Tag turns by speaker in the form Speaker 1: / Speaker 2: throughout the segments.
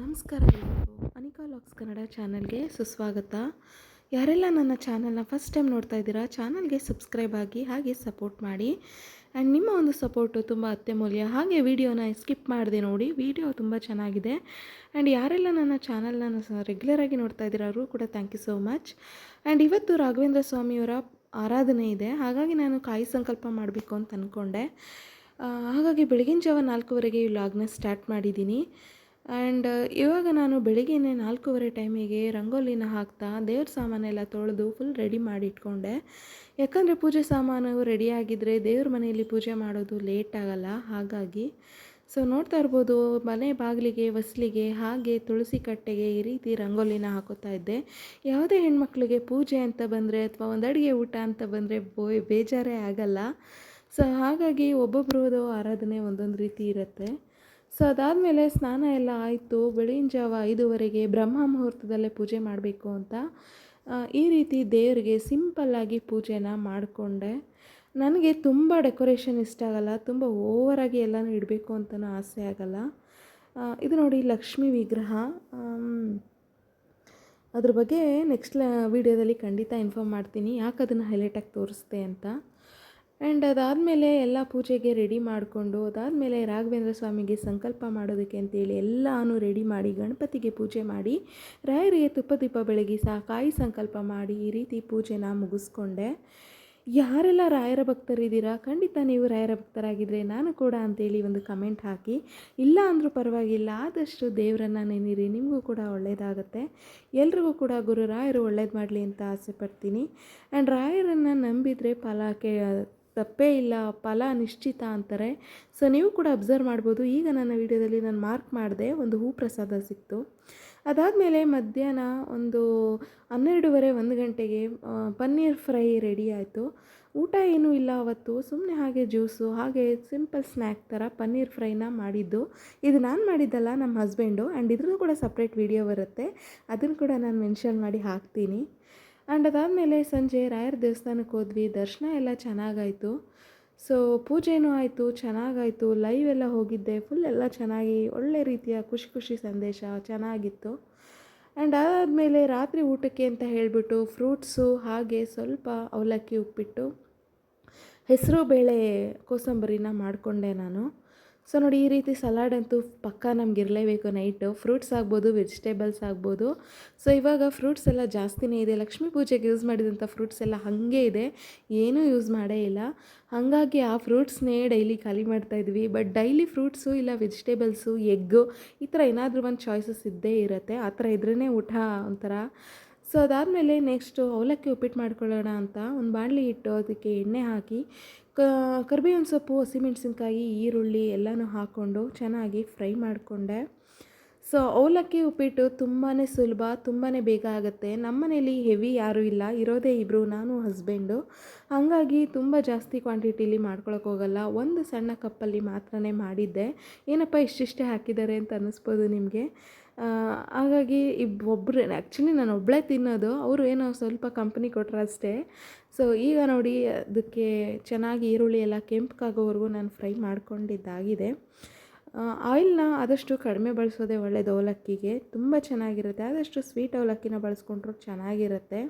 Speaker 1: ನಮಸ್ಕಾರ ಎಲ್ಲರಿಗೂ. ಅನಿಕಾ ಲಾಕ್ಸ್ ಕನ್ನಡ ಚಾನಲ್ಗೆ ಸುಸ್ವಾಗತ. ಯಾರೆಲ್ಲ ನನ್ನ ಚಾನಲ್ನ ಫಸ್ಟ್ ಟೈಮ್ ನೋಡ್ತಾ ಇದ್ದೀರಾ, ಚಾನಲ್ಗೆ ಸಬ್ಸ್ಕ್ರೈಬ್ ಆಗಿ ಹಾಗೆ ಸಪೋರ್ಟ್ ಮಾಡಿ. ಆ್ಯಂಡ್ ನಿಮ್ಮ ಒಂದು ಸಪೋರ್ಟು ತುಂಬ ಅತ್ಯಮೂಲ್ಯ. ಹಾಗೆ ವಿಡಿಯೋನ ಸ್ಕಿಪ್ ಮಾಡಿದೆ ನೋಡಿ ವಿಡಿಯೋ ತುಂಬ ಚೆನ್ನಾಗಿದೆ. ಆ್ಯಂಡ್ ಯಾರೆಲ್ಲ ನನ್ನ ಚಾನಲ್ನ ರೆಗ್ಯುಲರಾಗಿ ನೋಡ್ತಾ ಇದ್ದೀರಾ ಅವರು ಕೂಡ thank you so much and ಇವತ್ತು ರಾಘವೇಂದ್ರ ಸ್ವಾಮಿಯವರ ಆರಾಧನೆ ಇದೆ. ಹಾಗಾಗಿ ನಾನು ಕಾಯಿ ಸಂಕಲ್ಪ ಮಾಡಬೇಕು ಅಂತ ಅಂದ್ಕೊಂಡೆ ಹಾಗಾಗಿ ಬೆಳಗಿನ ಜಾವ ನಾಲ್ಕೂವರೆಗೆ ಈ ವ್ಲಾಗ್ನ ಸ್ಟಾರ್ಟ್ ಮಾಡಿದ್ದೀನಿ. ಆ್ಯಂಡ್ ಇವಾಗ ನಾನು ಬೆಳಿಗ್ಗೆನೇ ನಾಲ್ಕೂವರೆ ಟೈಮಿಗೆ ರಂಗೋಲಿನ ಹಾಕ್ತಾ ದೇವ್ರ ಸಾಮಾನೆಲ್ಲ ತೊಳೆದು ಫುಲ್ ರೆಡಿ ಮಾಡಿ ಇಟ್ಕೊಂಡೆ. ಯಾಕಂದರೆ ಪೂಜೆ ಸಾಮಾನು ರೆಡಿಯಾಗಿದ್ದರೆ ದೇವ್ರ ಮನೆಯಲ್ಲಿ ಪೂಜೆ ಮಾಡೋದು ಲೇಟ್ ಆಗಲ್ಲ, ಹಾಗಾಗಿ. ಸೊ ನೋಡ್ತಾ ಇರ್ಬೋದು, ಮನೆ ಬಾಗಿಲಿಗೆ, ಹೊಸ್ಲಿಗೆ ಹಾಗೆ ತುಳಸಿ ಕಟ್ಟೆಗೆ ಈ ರೀತಿ ರಂಗೋಲಿನ ಹಾಕೋತಾ ಇದ್ದೆ. ಯಾವುದೇ ಹೆಣ್ಮಕ್ಳಿಗೆ ಪೂಜೆ ಅಂತ ಬಂದರೆ ಅಥವಾ ಒಂದು ಅಡುಗೆ ಊಟ ಅಂತ ಬಂದರೆ ಬೋಯ್ ಬೇಜಾರೇ ಆಗಲ್ಲ. ಸೊ ಹಾಗಾಗಿ ಒಬ್ಬೊಬ್ರದ್ದು ಆರಾಧನೆ ಒಂದೊಂದು ರೀತಿ ಇರುತ್ತೆ. ಸೊ ಅದಾದಮೇಲೆ ಸ್ನಾನ ಎಲ್ಲ ಆಯಿತು. ಬೆಳಗಿನ ಜಾವ ಐದುವರೆಗೆ ಬ್ರಹ್ಮ ಮುಹೂರ್ತದಲ್ಲೇ ಪೂಜೆ ಮಾಡಬೇಕು ಅಂತ ಈ ರೀತಿ ದೇವರಿಗೆ ಸಿಂಪಲ್ಲಾಗಿ ಪೂಜೆನ ಮಾಡಿಕೊಂಡೆ. ನನಗೆ ತುಂಬ ಡೆಕೋರೇಷನ್ ಇಷ್ಟ ಆಗಲ್ಲ, ತುಂಬ ಓವರಾಗಿ ಎಲ್ಲನೂ ಇಡಬೇಕು ಅಂತಲೂ ಆಸೆ ಆಗಲ್ಲ. ಇದು ನೋಡಿ ಲಕ್ಷ್ಮಿ ವಿಗ್ರಹ. ಅದ್ರ ಬಗ್ಗೆ ನೆಕ್ಸ್ಟ್ ವಿಡಿಯೋದಲ್ಲಿ ಖಂಡಿತ ಇನ್ಫಾರ್ಮ್ ಮಾಡ್ತೀನಿ. ಯಾಕೆ ಅದನ್ನು ಹೈಲೈಟಾಗಿ ತೋರಿಸ್ದೆ ಅಂತ? ಆ್ಯಂಡ್ ಅದಾದಮೇಲೆ ಎಲ್ಲ ಪೂಜೆಗೆ ರೆಡಿ ಮಾಡಿಕೊಂಡು, ಅದಾದಮೇಲೆ ರಾಘವೇಂದ್ರ ಸ್ವಾಮಿಗೆ ಸಂಕಲ್ಪ ಮಾಡೋದಕ್ಕೆ ಅಂತೇಳಿ ಎಲ್ಲಾನು ರೆಡಿ ಮಾಡಿ, ಗಣಪತಿಗೆ ಪೂಜೆ ಮಾಡಿ, ರಾಯರಿಗೆ ತುಪ್ಪ ದೀಪ ಬೆಳಗಿ ಸಹ ಕಾಯಿ ಸಂಕಲ್ಪ ಮಾಡಿ ಈ ರೀತಿ ಪೂಜೆನ ಮುಗಿಸ್ಕೊಂಡೆ. ಯಾರೆಲ್ಲ ರಾಯರ ಭಕ್ತರಿದ್ದೀರಾ, ಖಂಡಿತ ನೀವು ರಾಯರ ಭಕ್ತರಾಗಿದ್ದರೆ ನಾನು ಕೂಡ ಅಂತೇಳಿ ಒಂದು ಕಮೆಂಟ್ ಹಾಕಿ, ಇಲ್ಲ ಅಂದರೂ ಪರವಾಗಿಲ್ಲ, ಆದಷ್ಟು ದೇವರನ್ನು ನೆನೀರಿ, ನಿಮಗೂ ಕೂಡ ಒಳ್ಳೆಯದಾಗುತ್ತೆ ಎಲ್ರಿಗೂ ಕೂಡ ಗುರು ರಾಯರು ಒಳ್ಳೇದು ಮಾಡಲಿ ಅಂತ ಆಸೆ ಪಡ್ತೀನಿ. ಆ್ಯಂಡ್ ರಾಯರನ್ನು ನಂಬಿದರೆ ಫಲ ಕೇ ತಪ್ಪೇ ಇಲ್ಲ, ಫಲ ನಿಶ್ಚಿತ ಅಂತಾರೆ. ಸೊ ನೀವು ಕೂಡ ಅಬ್ಸರ್ವ್ ಮಾಡ್ಬೋದು. ಈಗ ನನ್ನ ವಿಡಿಯೋದಲ್ಲಿ ನಾನು ಮಾರ್ಕ್ ಮಾಡಿದೆ ಒಂದು ಹೂ ಪ್ರಸಾದ ಸಿಕ್ತು. ಅದಾದಮೇಲೆ ಮಧ್ಯಾಹ್ನ ಒಂದು ಹನ್ನೆರಡೂವರೆ ಒಂದು ಗಂಟೆಗೆ ಪನ್ನೀರ್ ಫ್ರೈ ರೆಡಿ ಆಯಿತು. ಊಟ ಏನೂ ಇಲ್ಲ ಅವತ್ತು. ಸುಮ್ಮನೆ ಹಾಗೆ ಜ್ಯೂಸು ಹಾಗೆ ಸಿಂಪಲ್ ಸ್ನ್ಯಾಕ್ ಥರ ಪನ್ನೀರ್ ಫ್ರೈನ ಮಾಡಿದ್ದು. ಇದು ನಾನು ಮಾಡಿದ್ದಲ್ಲ ನಮ್ಮ ಹಸ್ಬೆಂಡು ಆ್ಯಂಡ್ ಇದ್ರದ್ದು ಕೂಡ ಸಪ್ರೇಟ್ ವಿಡಿಯೋ ಬರುತ್ತೆ. ಅದನ್ನು ಕೂಡ ನಾನು ಮೆನ್ಷನ್ ಮಾಡಿ ಹಾಕ್ತೀನಿ. ಆ್ಯಂಡ್ ಅದಾದಮೇಲೆ ಸಂಜೆ ರಾಯರ ದೇವಸ್ಥಾನಕ್ಕೆ ಹೋದ್ವಿ. ದರ್ಶನ ಎಲ್ಲ ಚೆನ್ನಾಗಾಯಿತು. ಸೊ ಪೂಜೆನೂ ಆಯಿತು, ಚೆನ್ನಾಗಾಯಿತು. ಲೈವ್ ಎಲ್ಲ ಹೋಗಿದ್ದೆ. ಫುಲ್ ಎಲ್ಲ ಚೆನ್ನಾಗಿ, ಒಳ್ಳೆ ರೀತಿಯ ಖುಷಿ ಖುಷಿ ಸಂದೇಶ, ಚೆನ್ನಾಗಿತ್ತು. ಆ್ಯಂಡ್ ಅದಾದಮೇಲೆ ರಾತ್ರಿ ಊಟಕ್ಕೆ ಅಂತ ಹೇಳಿಬಿಟ್ಟು ಫ್ರೂಟ್ಸು, ಹಾಗೆ ಸ್ವಲ್ಪ ಅವಲಕ್ಕಿ ಉಪ್ಪಿಟ್ಟು, ಹೆಸರು ಬೇಳೆ ಕೋಸಂಬರಿನ ಮಾಡಿಕೊಂಡೆ ನಾನು. ಸೊ ನೋಡಿ, ಈ ರೀತಿ ಸಲಾಡ್ ಅಂತೂ ಪಕ್ಕ ನಮ್ಗೆ ಇರಲೇಬೇಕು ನೈಟು ಫ್ರೂಟ್ಸ್ ಆಗ್ಬೋದು ವೆಜಿಟೇಬಲ್ಸ್ ಆಗ್ಬೋದು. ಸೊ ಇವಾಗ ಫ್ರೂಟ್ಸ್ ಎಲ್ಲ ಜಾಸ್ತಿನೇ ಇದೆ. ಲಕ್ಷ್ಮೀ ಪೂಜೆಗೆ ಯೂಸ್ ಮಾಡಿದಂಥ ಫ್ರೂಟ್ಸ್ ಎಲ್ಲ ಹಾಗೆ ಇದೆ. ಏನೂ ಯೂಸ್ ಮಾಡೇ ಇಲ್ಲ. ಹಾಗಾಗಿ ಆ ಫ್ರೂಟ್ಸ್ನೇ ಡೈಲಿ ಖಾಲಿ ಮಾಡ್ತಾ ಇದ್ವಿ. ಬಟ್ ಡೈಲಿ ಫ್ರೂಟ್ಸು ಇಲ್ಲ ವೆಜಿಟೇಬಲ್ಸು ಎಗ್ಗು ಈ ಥರ ಏನಾದರೂ ಒಂದು ಚಾಯ್ಸಸ್ ಇದ್ದೇ ಇರುತ್ತೆ. ಆ ಥರ ಇದ್ರೇ ಊಟ ಒಂಥರ. ಸೊ ಅದಾದಮೇಲೆ ನೆಕ್ಸ್ಟು ಅವಲಕ್ಕಿ ಉಪ್ಪಿಟ್ಟು ಮಾಡ್ಕೊಳ್ಳೋಣ ಅಂತ ಒಂದು ಬಾಣಲಿ ಇಟ್ಟು ಅದಕ್ಕೆ ಎಣ್ಣೆ ಹಾಕಿ ಕ ಕರಿಬೇವಿನ ಸೊಪ್ಪು ಹಸಿಮೆಣಸಿನ್ಕಾಯಿ, ಈರುಳ್ಳಿ ಎಲ್ಲನೂ ಹಾಕ್ಕೊಂಡು ಚೆನ್ನಾಗಿ ಫ್ರೈ ಮಾಡಿಕೊಂಡೆ. ಸೊ, ಅವಲಕ್ಕಿ ಉಪ್ಪಿಟ್ಟು ತುಂಬಾ ಸುಲಭ ತುಂಬಾ ಬೇಗ ಆಗುತ್ತೆ. ನಮ್ಮನೇಲಿ ಹೆವಿ ಯಾರೂ ಇಲ್ಲ, ಇರೋದೇ ಇಬ್ಬರು ನಾನು, ಹಸ್ಬೆಂಡು. ಹಾಗಾಗಿ ತುಂಬ ಜಾಸ್ತಿ ಕ್ವಾಂಟಿಟಿಲಿ ಮಾಡ್ಕೊಳಕ್ಕೆ ಹೋಗಲ್ಲ. ಒಂದು ಸಣ್ಣ ಕಪ್ಪಲ್ಲಿ ಮಾತ್ರನೇ ಮಾಡಿದ್ದೆ. ಏನಪ್ಪ ಇಷ್ಟಿಷ್ಟೇ ಹಾಕಿದ್ದಾರೆ ಅಂತ ಅನ್ನಿಸ್ಬೋದು ನಿಮಗೆ? ಹಾಗಾಗಿ ಇಬ್ ಒಬ್ಬರು ಆ್ಯಕ್ಚುಲಿ ನಾನು ಒಬ್ಬಳೇ ತಿನ್ನೋದು, ಅವರು ಏನೋ ಸ್ವಲ್ಪ ಕಂಪ್ನಿ ಕೊಟ್ಟರು ಅಷ್ಟೇ. ಸೊ ಈಗ ನೋಡಿ ಅದಕ್ಕೆ ಚೆನ್ನಾಗಿ ಈರುಳ್ಳಿ ಎಲ್ಲ ಕೆಂಪಗಾಗೋವರೆಗೂ ನಾನು ಫ್ರೈ ಮಾಡ್ಕೊಂಡಿದ್ದಾಗಿದೆ. ಆಯಿಲ್ನ ಆದಷ್ಟು ಕಡಿಮೆ ಬಳಸೋದೇ ಒಳ್ಳೆಯದು ಅವಲಕ್ಕಿಗೆ. ತುಂಬ ಚೆನ್ನಾಗಿರುತ್ತೆ. ಆದಷ್ಟು ಸ್ವೀಟ್ ಅವಲಕ್ಕಿನ ಬಳಸ್ಕೊಂಡ್ರು ಚೆನ್ನಾಗಿರುತ್ತೆ.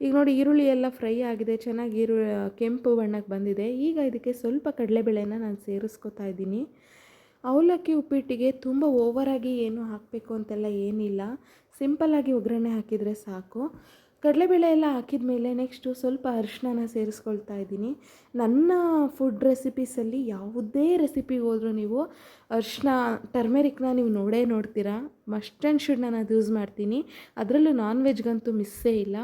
Speaker 1: ಈಗ ನೋಡಿ ಈರುಳ್ಳಿ ಎಲ್ಲ ಫ್ರೈ ಆಗಿದೆ. ಚೆನ್ನಾಗಿ ಈರುಳ್ಳಿ ಕೆಂಪು ಬಣ್ಣಕ್ಕೆ ಬಂದಿದೆ. ಈಗ ಇದಕ್ಕೆ ಸ್ವಲ್ಪ ಕಡಲೆಬೇಳೆನ ನಾನು ಸೇರಿಸ್ಕೊತಾ ಇದ್ದೀನಿ. ಅವಲಕ್ಕಿ ಉಪ್ಪಿಟ್ಟಿಗೆ ತುಂಬ ಓವರಾಗಿ ಏನು ಹಾಕಬೇಕು ಅಂತೆಲ್ಲ ಏನಿಲ್ಲ. ಸಿಂಪಲ್ಲಾಗಿ ಒಗ್ಗರಣೆ ಹಾಕಿದರೆ ಸಾಕು. ಕಡಲೆಬೇಳೆ ಎಲ್ಲ ಹಾಕಿದ ಮೇಲೆ ನೆಕ್ಸ್ಟು ಸ್ವಲ್ಪ ಅರಿಶಿನ ಸೇರಿಸ್ಕೊಳ್ತಾ ಇದ್ದೀನಿ. ನನ್ನ ಫುಡ್ ರೆಸಿಪೀಸಲ್ಲಿ ಯಾವುದೇ ರೆಸಿಪಿಗೆ ಹೋದರೂ ನೀವು ಅರಿಶಿನ ಟರ್ಮೆರಿಕ್ನ ನೀವು ನೋಡೇ ನೋಡ್ತೀರಾ. ಮಸ್ಟ್ ಆ್ಯಂಡ್ ಶುಡ್ ನಾನು ಅದು ಯೂಸ್ ಮಾಡ್ತೀನಿ. ಅದರಲ್ಲೂ ನಾನ್ ವೆಜ್ಗಂತೂ ಮಿಸ್ಸೇ ಇಲ್ಲ.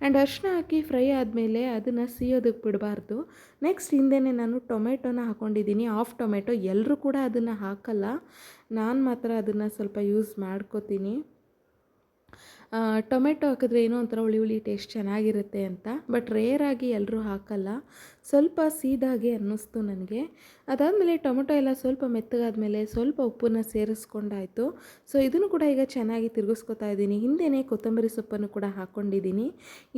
Speaker 1: ಆ್ಯಂಡ್ ಅರಿಶಿನ ಹಾಕಿ ಫ್ರೈ ಆದಮೇಲೆ ಅದನ್ನು ಸಿಯೋದಕ್ಕೆ ಬಿಡಬಾರ್ದು. ನೆಕ್ಸ್ಟ್ ಹಿಂದೆನೇ ನಾನು ಟೊಮೆಟೊನ ಹಾಕ್ಕೊಂಡಿದ್ದೀನಿ ಆಫ್ ಟೊಮೆಟೊ ಎಲ್ಲರೂ ಕೂಡ ಅದನ್ನು ಹಾಕಲ್ಲ. ನಾನು ಮಾತ್ರ ಅದನ್ನು ಸ್ವಲ್ಪ ಯೂಸ್ ಮಾಡ್ಕೋತೀನಿ. ಟೊಮೆಟೊ ಹಾಕಿದ್ರೆ ಏನೋ ಒಂಥರ ಹುಳಿ ಹುಳಿ ಟೇಸ್ಟ್ ಚೆನ್ನಾಗಿರುತ್ತೆ ಅಂತ ಬಟ್ ರೇರಾಗಿ ಎಲ್ಲರೂ ಹಾಕಲ್ಲ. ಸ್ವಲ್ಪ ಸೀದಾಗೆ ಅನ್ನಿಸ್ತು ನನಗೆ. ಅದಾದಮೇಲೆ ಟೊಮೊಟೊ ಎಲ್ಲ ಸ್ವಲ್ಪ ಮೆತ್ತಗಾದ್ಮೇಲೆ ಸ್ವಲ್ಪ ಉಪ್ಪನ್ನ ಸೇರಿಸ್ಕೊಂಡಾಯಿತು. ಸೊ ಇದನ್ನು ಕೂಡ ಈಗ ಚೆನ್ನಾಗಿ ತಿರುಗಿಸ್ಕೊತಾ ಇದ್ದೀನಿ. ಹಿಂದೆಯೇ ಕೊತ್ತಂಬರಿ ಸೊಪ್ಪನ್ನು ಕೂಡ ಹಾಕ್ಕೊಂಡಿದ್ದೀನಿ.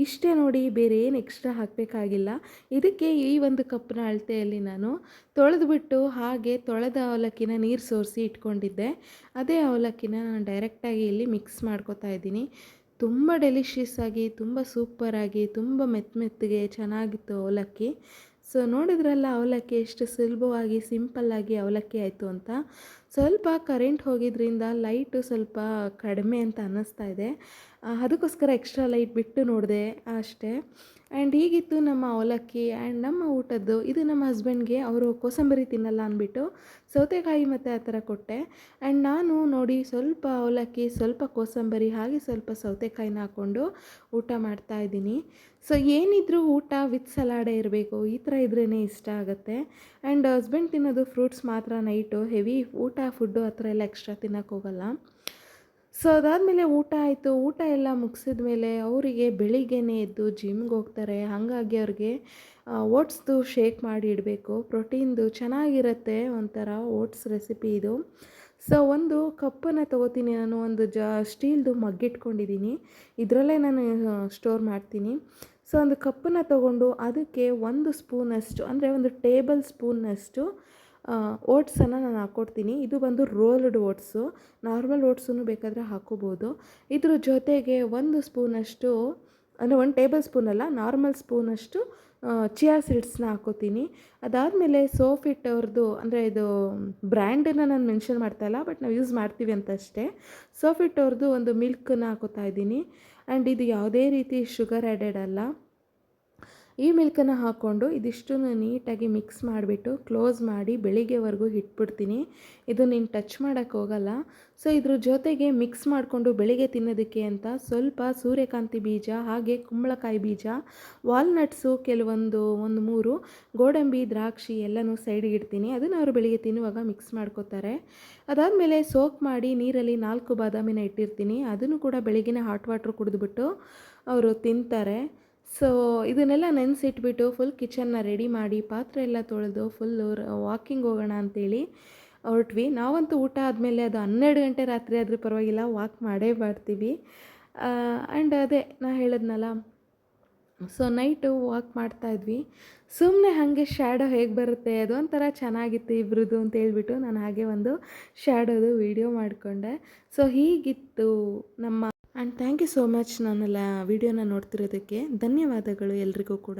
Speaker 1: ಇಷ್ಟೇ ನೋಡಿ, ಬೇರೆ ಏನು ಎಕ್ಸ್ಟ್ರಾ ಹಾಕಬೇಕಾಗಿಲ್ಲ. ಇದಕ್ಕೆ ಈ ಒಂದು ಕಪ್ನ ಅಳತೆಯಲ್ಲಿ ನಾನು ತೊಳೆದುಬಿಟ್ಟು ಹಾಗೆ ತೊಳೆದ ಅವಲಕ್ಕಿನ ನೀರು ಸೋರಿಸಿ ಇಟ್ಕೊಂಡಿದ್ದೆ. ಅದೇ ಅವಲಕ್ಕಿನ ನಾನು ಡೈರೆಕ್ಟಾಗಿ ಇಲ್ಲಿ ಮಿಕ್ಸ್ ಮಾಡ್ಕೊತಾ ಇದ್ದೀನಿ. ತುಂಬ ಡೆಲಿಷಿಯಸ್ ಆಗಿ, ತುಂಬ ಸೂಪರಾಗಿ ತುಂಬ ಮೆತ್ತ ಮೆತ್ತಗೆ ಚೆನ್ನಾಗಿತ್ತು ಅವಲಕ್ಕಿ. ಸೊ ನೋಡಿದ್ರಲ್ಲ ಅವಲಕ್ಕಿ ಎಷ್ಟು ಸುಲಭವಾಗಿ ಸಿಂಪಲ್ಲಾಗಿ ಅವಲಕ್ಕಿ ಆಯಿತು ಅಂತ. ಸ್ವಲ್ಪ ಕರೆಂಟ್ ಹೋಗಿದ್ರಿಂದ ಲೈಟು ಸ್ವಲ್ಪ ಕಡಿಮೆ ಅಂತ ಅನ್ನಿಸ್ತಾ ಇದೆ. ಅದಕ್ಕೋಸ್ಕರ ಎಕ್ಸ್ಟ್ರಾ ಲೈಟ್ ಬಿಟ್ಟು ನೋಡಿದೆ ಅಷ್ಟೇ. ಆ್ಯಂಡ್ ಹೀಗಿತ್ತು ನಮ್ಮ ಅವಲಕ್ಕಿ ಆ್ಯಂಡ್ ನಮ್ಮ ಊಟದ್ದು. ಇದು ನಮ್ಮ ಹಸ್ಬೆಂಡ್ಗೆ ಅವರು ಕೋಸಂಬರಿ ತಿನ್ನಲ್ಲ ಅಂದ್ಬಿಟ್ಟು ಸೌತೆಕಾಯಿ ಮತ್ತು ಆ ಥರ ಕೊಟ್ಟೆ. ಆ್ಯಂಡ್ ನಾನು ನೋಡಿ ಸ್ವಲ್ಪ ಅವಲಕ್ಕಿ, ಸ್ವಲ್ಪ ಕೋಸಂಬರಿ, ಹಾಗೆ ಸ್ವಲ್ಪ ಸೌತೆಕಾಯಿನ ಹಾಕ್ಕೊಂಡು ಊಟ ಮಾಡ್ತಾ ಇದ್ದೀನಿ. ಸೊ ಏನಿದ್ರೂ ಊಟ ವಿತ್ ಸಲಾಡೇ ಇರಬೇಕು. ಈ ಥರ ಇದ್ರೇ ಇಷ್ಟ ಆಗುತ್ತೆ. ಆ್ಯಂಡ್ ಹಸ್ಬೆಂಡ್ ತಿನ್ನೋದು ಫ್ರೂಟ್ಸ್ ಮಾತ್ರ ನೈಟು ಹೆವಿ ಊಟ ಫುಡ್ಡು ಆ ಥರ ಎಲ್ಲ ಎಕ್ಸ್ಟ್ರಾ ತಿನ್ನೋಕ್ಕೆ ಹೋಗಲ್ಲ. ಸೊ ಅದಾದಮೇಲೆ ಊಟ ಆಯಿತು. ಊಟ ಎಲ್ಲ ಮುಗಿಸಿದ ಮೇಲೆ ಅವರಿಗೆ ಬೆಳಿಗ್ಗೆನೇ ಎದ್ದು ಜಿಮ್ಗೆ ಹೋಗ್ತಾರೆ. ಹಾಗಾಗಿ ಅವ್ರಿಗೆ ಓಟ್ಸ್ದು ಶೇಕ್ ಮಾಡಿ ಇಡಬೇಕು. ಪ್ರೋಟೀನ್ದು ಚೆನ್ನಾಗಿರುತ್ತೆ ಒಂಥರ ಓಟ್ಸ್ ರೆಸಿಪಿ ಇದು. ಸೊ ಒಂದು ಕಪ್ಪನ್ನು ತೊಗೋತೀನಿ. ನಾನು ಒಂದು ಜ ಸ್ಟೀಲ್ದು ಮಗ್ಗಿಟ್ಕೊಂಡಿದ್ದೀನಿ ಇದರಲ್ಲೇ ನಾನು ಸ್ಟೋರ್ ಮಾಡ್ತೀನಿ. ಸೊ ಒಂದು ಕಪ್ಪನ್ನು ತೊಗೊಂಡು ಅದಕ್ಕೆ ಒಂದು ಸ್ಪೂನಷ್ಟು ಅಂದರೆ ಒಂದು ಟೇಬಲ್ ಸ್ಪೂನ್ನಷ್ಟು ಓಟ್ಸನ್ನು ನಾನು ಹಾಕ್ಕೊಡ್ತೀನಿ ಇದು ಬಂದು ರೋಲ್ಡ್ ಓಟ್ಸು ನಾರ್ಮಲ್ ಓಟ್ಸನ್ನು ಬೇಕಾದರೆ ಹಾಕೋಬೋದು. ಇದ್ರ ಜೊತೆಗೆ ಒಂದು ಸ್ಪೂನಷ್ಟು, ಅಂದರೆ ಒಂದು ಟೇಬಲ್ ಸ್ಪೂನ್ ಅಲ್ಲ ನಾರ್ಮಲ್ ಸ್ಪೂನಷ್ಟು ಚಿಯಾ ಸೀಡ್ಸ್ನ ಹಾಕೋತೀನಿ. ಅದಾದಮೇಲೆ ಸೋಫಿಟ್ ಅವ್ರದ್ದು ಅಂದರೆ ಇದು ಬ್ರ್ಯಾಂಡನ್ನು ನಾನು ಮೆನ್ಷನ್ ಮಾಡ್ತಾ ಇಲ್ಲ ಬಟ್ ನಾವು ಯೂಸ್ ಮಾಡ್ತೀವಿ ಅಂತ ಅಷ್ಟೇ. ಸೋಫಿಟ್ ಅವ್ರದ್ದು ಒಂದು ಮಿಲ್ಕನ್ನು ಹಾಕೋತಾ ಇದ್ದೀನಿ. ಆ್ಯಂಡ್ ಇದು ಯಾವುದೇ ರೀತಿ ಶುಗರ್ ಆ್ಯಡೆಡ್ ಅಲ್ಲ. ಈ ಮಿಲ್ಕನ್ನು ಹಾಕ್ಕೊಂಡು ಇದಿಷ್ಟನ್ನು ನೀಟಾಗಿ ಮಿಕ್ಸ್ ಮಾಡಿಬಿಟ್ಟು ಕ್ಲೋಸ್ ಮಾಡಿ ಬೆಳಿಗ್ಗೆವರೆಗೂ ಇಟ್ಬಿಡ್ತೀನಿ. ಇದು ನೀನು ಟಚ್ ಮಾಡೋಕ್ಕೆ ಹೋಗಲ್ಲ. ಸೊ, ಇದ್ರ ಜೊತೆಗೆ ಮಿಕ್ಸ್ ಮಾಡಿಕೊಂಡು ಬೆಳಿಗ್ಗೆ ತಿನ್ನೋದಕ್ಕೆ ಅಂತ ಸ್ವಲ್ಪ ಸೂರ್ಯಕಾಂತಿ ಬೀಜ, ಹಾಗೆ ಕುಂಬಳಕಾಯಿ ಬೀಜ, ವಾಲ್ನಟ್ಸು, ಕೆಲವೊಂದು, ಒಂದು ಮೂರು, ಗೋಡಂಬಿ, ದ್ರಾಕ್ಷಿ ಎಲ್ಲನೂ ಸೈಡಿಗೆ ಇಡ್ತೀನಿ. ಅದನ್ನು ಅವರು ಬೆಳಿಗ್ಗೆ ತಿನ್ನುವಾಗ ಮಿಕ್ಸ್ ಮಾಡ್ಕೋತಾರೆ. ಅದಾದಮೇಲೆ ಸೋಕ್ ಮಾಡಿ ನೀರಲ್ಲಿ ನಾಲ್ಕು ಬಾದಾಮಿನ ಇಟ್ಟಿರ್ತೀನಿ. ಅದನ್ನು ಕೂಡ ಬೆಳಗಿನ ಹಾಟ್ ವಾಟ್ರ್ ಕುಡಿದ್ಬಿಟ್ಟು ಅವರು ತಿಂತಾರೆ. ಸೊ ಇದನ್ನೆಲ್ಲ ನೆನೆಸಿಟ್ಬಿಟ್ಟು ಫುಲ್ ಕಿಚನ್ನ ರೆಡಿ ಮಾಡಿ, ಪಾತ್ರೆ ಎಲ್ಲ ತೊಳೆದು ಫುಲ್ಲು ವಾಕಿಂಗ್ ಹೋಗೋಣ ಅಂತೇಳಿ ಹೊರಟ್ವಿ. ನಾವಂತೂ ಊಟ ಆದಮೇಲೆ ಅದು ಹನ್ನೆರಡು ಗಂಟೆ ರಾತ್ರಿ ಆದರೂ ಪರವಾಗಿಲ್ಲ ವಾಕ್ ಮಾಡೇ ಮಾಡ್ತೀವಿ. ಆ್ಯಂಡ್ ಅದೇ ನಾ ಹೇಳಿದ್ನಲ್ಲ ಸೊ ನೈಟು ವಾಕ್ ಮಾಡ್ತಾ ಇದ್ವಿ. ಸುಮ್ಮನೆ ಹಾಗೆ ಶ್ಯಾಡೋ ಹೇಗೆ ಬರುತ್ತೆ, ಅದು ಒಂಥರ ಚೆನ್ನಾಗಿತ್ತು ಇಬ್ರದ್ದು ಅಂತ ಹೇಳ್ಬಿಟ್ಟು ನಾನು ಹಾಗೆ ಒಂದು ಶ್ಯಾಡೋದು ವಿಡಿಯೋ ಮಾಡಿಕೊಂಡೆ. ಸೊ ಹೀಗಿತ್ತು ನಮ್ಮ and thank you so much ನನ್ನೆಲ್ಲ ವೀಡಿಯೋನ ನೋಡ್ತಿರೋದಕ್ಕೆ. ಧನ್ಯವಾದಗಳು ಎಲ್ರಿಗೂ ಕೂಡ.